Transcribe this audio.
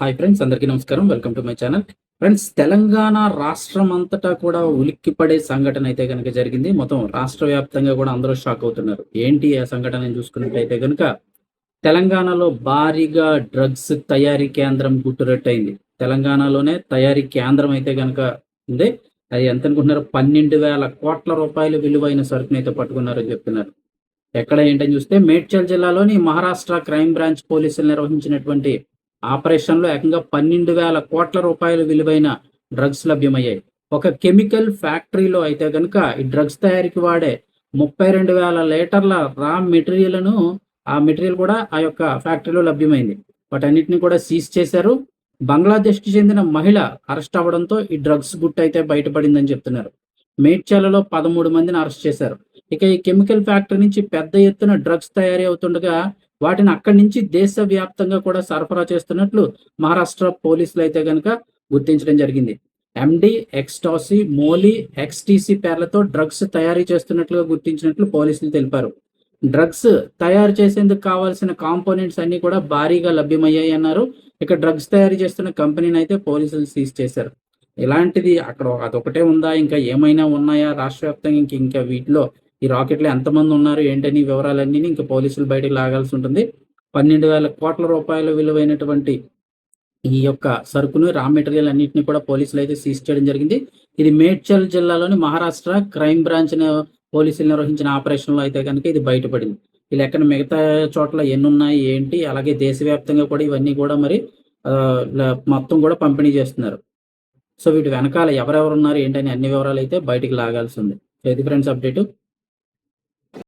Hi friends అందరికీ నమస్కారం. Welcome to my channel friends Telangana రాష్ట్రం అంతటా కూడా ఉలిక్కిపడే సంఘటన అయితే కనుక జరిగింది. మొత్తం రాష్ట్ర వ్యాప్తంగా కూడా అందరూ షాక్ అవుతున్నారు. ఏంటి ఆ సంఘటన చూసుకున్నట్టయితే కనుక తెలంగాణలో భారీగా డ్రగ్స్ తయారీ కేంద్రం గుట్టురట్టయింది. తెలంగాణలోనే తయారీ కేంద్రం అయితే కనుక ఉంది. అది ఎంత అనుకుంటున్నారు? పన్నెండు వేల కోట్ల రూపాయలు విలువైన సరుకుని అయితే పట్టుకున్నారని చెప్తున్నారు. ఎక్కడ ఏంటని చూస్తే మేడ్చల్ జిల్లాలోని మహారాష్ట్ర క్రైమ్ బ్రాంచ్ పోలీసులు నిర్వహించినటువంటి ఆపరేషన్లో ఏకంగా పన్నెండు వేల కోట్ల రూపాయల విలువైన డ్రగ్స్ లభ్యమయ్యాయి. ఒక కెమికల్ ఫ్యాక్టరీలో అయితే కనుక ఈ డ్రగ్స్ తయారీకి వాడే ముప్పై రెండు వేల లీటర్ల రా మెటీరియల్ను ఆ మెటీరియల్ కూడా ఆ యొక్క ఫ్యాక్టరీలో లభ్యమైంది. వాటన్నిటిని కూడా సీజ్ చేశారు. బంగ్లాదేశ్కి చెందిన మహిళ అరెస్ట్ అవ్వడంతో ఈ డ్రగ్స్ గుట్టు అయితే బయటపడిందని చెప్తున్నారు. మేడ్చలలో పదమూడు మందిని అరెస్ట్ చేశారు. ఇక ఈ కెమికల్ ఫ్యాక్టరీ నుంచి పెద్ద ఎత్తున డ్రగ్స్ తయారీ అవుతుండగా వాటిని అక్కడి నుంచి దేశవ్యాప్తంగా కూడా సరఫరా చేస్తున్నట్లు మహారాష్ట్ర పోలీసులు అయితే కనుక గుర్తించడం జరిగింది. ఎండి ఎక్స్టాసీ మోలీ ఎక్స్టీసీ పేర్లతో డ్రగ్స్ తయారీ చేస్తున్నట్లుగా గుర్తించినట్లు పోలీసులు తెలిపారు. డ్రగ్స్ తయారు చేసేందుకు కావాల్సిన కాంపోనెంట్స్ అన్ని కూడా భారీగా లభ్యమయ్యాయి అన్నారు. ఇక డ్రగ్స్ తయారు చేస్తున్న కంపెనీని అయితే పోలీసులు సీజ్ చేశారు. ఇలాంటిది అక్కడ అదొకటే ఉందా? ఇంకా ఏమైనా ఉన్నాయా? రాష్ట్ర వ్యాప్తంగా ఇంక ఇంకా వీటిలో ఈ రాకెట్లో ఎంతమంది ఉన్నారు ఏంటని వివరాలన్నీ ఇంకా పోలీసులు బయటకు లాగాల్సి ఉంటుంది. పన్నెండు వేల కోట్ల రూపాయల విలువైనటువంటి ఈ యొక్క సరుకును రా మెటీరియల్ అన్నింటినీ కూడా పోలీసులు అయితే సీజ్ చేయడం జరిగింది. ఇది మేడ్చల్ జిల్లాలోని మహారాష్ట్ర క్రైమ్ బ్రాంచ్ పోలీసులు నిర్వహించిన ఆపరేషన్లో అయితే కనుక ఇది బయటపడింది. ఈ లెక్కన మిగతా చోట్ల ఎన్ని ఉన్నాయి ఏంటి అలాగే దేశవ్యాప్తంగా కూడా ఇవన్నీ కూడా మరి మొత్తం కూడా పంపిణీ చేస్తున్నారు. సో వీటి వెనకాల ఎవరెవరు ఉన్నారు ఏంటని అన్ని వివరాలు అయితే బయటికి లాగాల్సి ఉంది. ఇది ఫ్రెండ్స్ అప్డేట్.